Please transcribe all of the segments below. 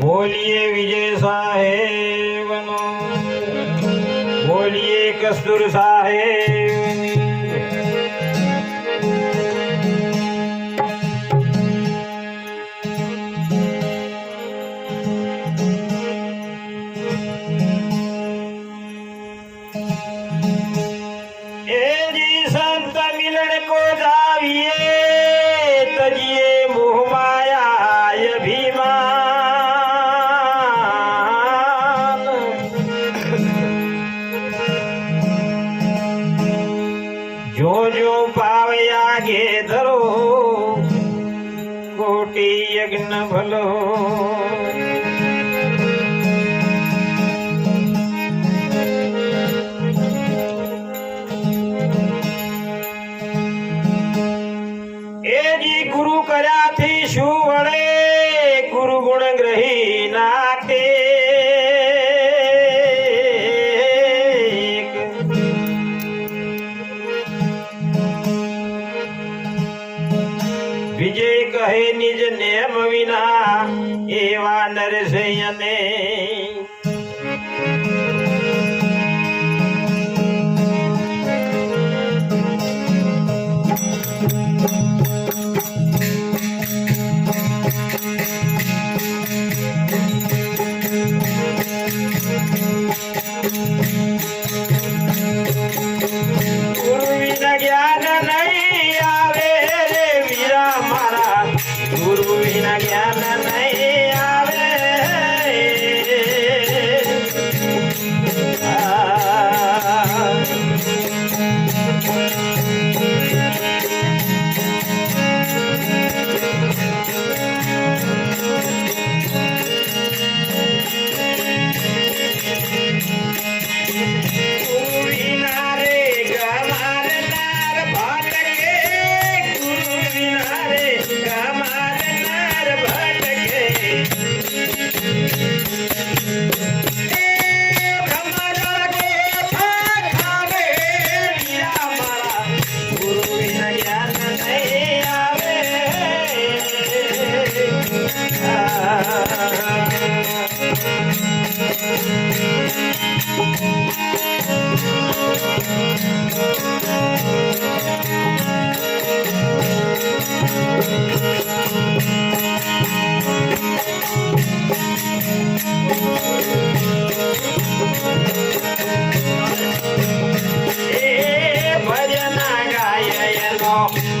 બોલીએ વિજય સાહેબનો. બોલીએ કસ્તુર સાહેબ. કોટી યજ્ઞ ભલો. નરસૈયને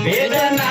వేదనా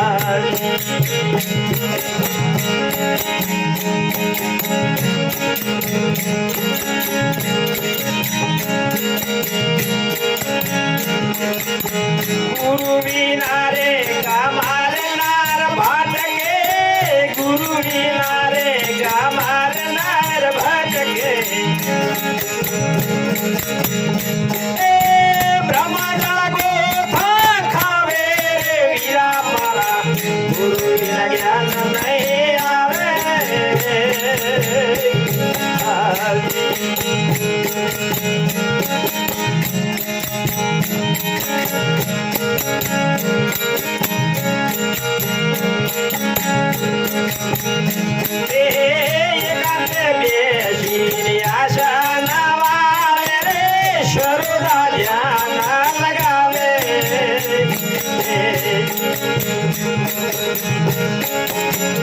Thank you.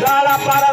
Dá lá para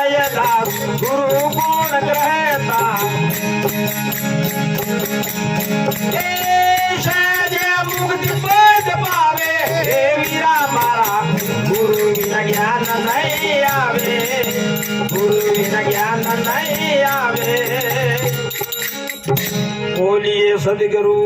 કહે गुरु એ સહજે મુક્તિ પદ પાવે હે વીરા મારા ગુરુ વિના જ્ઞાન નહીં આવે ગુરુ વિના જ્ઞાન નહીં આવે બોલીએ સદગુરુ